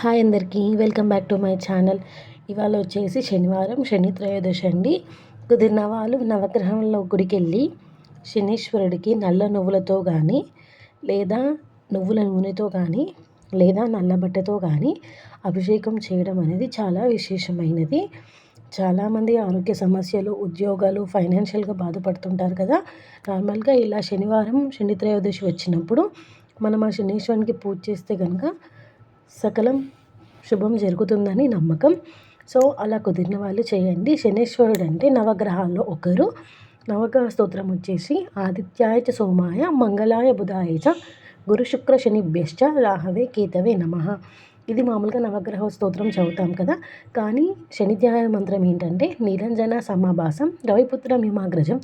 Hi అందరికీ welcome back to my channel. ఇవాళ వచ్చేసి శనివారం శని త్రయోదశి అండి. కుదిరిన వాళ్ళు నవగ్రహంలో గుడికి వెళ్ళి శనీశ్వరుడికి నల్ల నువ్వులతో కానీ లేదా నువ్వుల నూనెతో కానీ లేదా నల్ల బట్టతో కానీ అభిషేకం చేయడం అనేది చాలా విశేషమైనది. చాలామంది ఆరోగ్య సమస్యలు ఉద్యోగాలు ఫైనాన్షియల్గా బాధపడుతుంటారు కదా. నార్మల్గా ఇలా శనివారం శని త్రయోదశి వచ్చినప్పుడు మనం ఆ శనీశ్వరునికి పూజ చేస్తే కనుక సకలం శుభం జరుగుతుందని నమ్మకం. సో అలా కుదిరిన వాళ్ళు చేయండి. శనేశ్వరుడు అంటే నవగ్రహాల్లో ఒకరు. నవగ్రహ స్తోత్రం వచ్చేసి ఆదిత్యాయ చ సోమాయ మంగళాయ బుధాయ చ గురు శుక్ర శనిభ్యశ్చ రాహవే కేతవే నమ. ఇది మామూలుగా నవగ్రహ స్తోత్రం చదువుతాం కదా. కానీ శనిధ్యాయ మంత్రం ఏంటంటే నిరంజన సమాభాసం రవిపుత్ర మిమాగ్రజం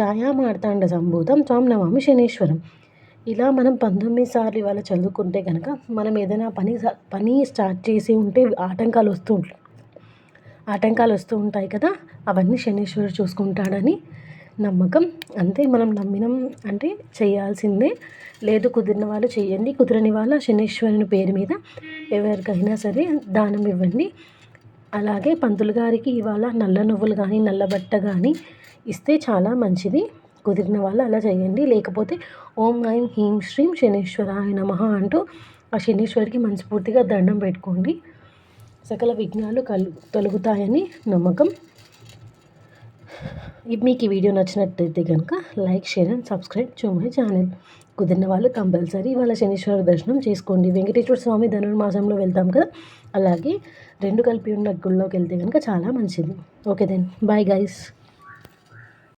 ఛాయామార్తాండ సంభూతం త్వం నమామి శనీశ్వరం. ఇలా మనం పంతొమ్మిది సార్లు ఇవాళ చదువుకుంటే కనుక మనం ఏదైనా పని పని స్టార్ట్ చేసి ఉంటే ఆటంకాలు వస్తూ ఉంటాయి ఆటంకాలు వస్తూ ఉంటాయి కదా అవన్నీ శనీశ్వరుడు చూసుకుంటాడని నమ్మకం. అంతే మనం నమ్మినం అంటే చేయాల్సిందే. లేదు కుదిరిన వాళ్ళు చేయండి కుదిరని వాళ్ళ శనీశ్వరుని పేరు మీద ఎవరికైనా సరే దానం ఇవ్వండి. అలాగే పంతులు గారికి ఇవాళ నల్ల నువ్వులు కానీ నల్ల బట్ట కానీ ఇస్తే చాలా మంచిది. కుదిరిన వాళ్ళు అలా చేయండి. లేకపోతే ఓం ఐం హీం శ్రీం శనీశ్వరాయ నమ అంటూ ఆ శనీశ్వరికి మనస్ఫూర్తిగా దండం పెట్టుకోండి. సకల విఘ్నాలు కలు తొలగుతాయని నమ్మకం. మీకు ఈ వీడియో నచ్చినట్టయితే కనుక like share and subscribe to my channel. కుదిరిన వాళ్ళు కంపల్సరీ వాళ్ళ శనీశ్వర దర్శనం చేసుకోండి. వెంకటేశ్వర స్వామి ధనుర్మాసంలో వెళ్తాం కదా? అలాగే రెండు కలిపి ఉన్న గుళ్ళోకి వెళ్తే కనుక చాలా మంచిది. Okay then bye guys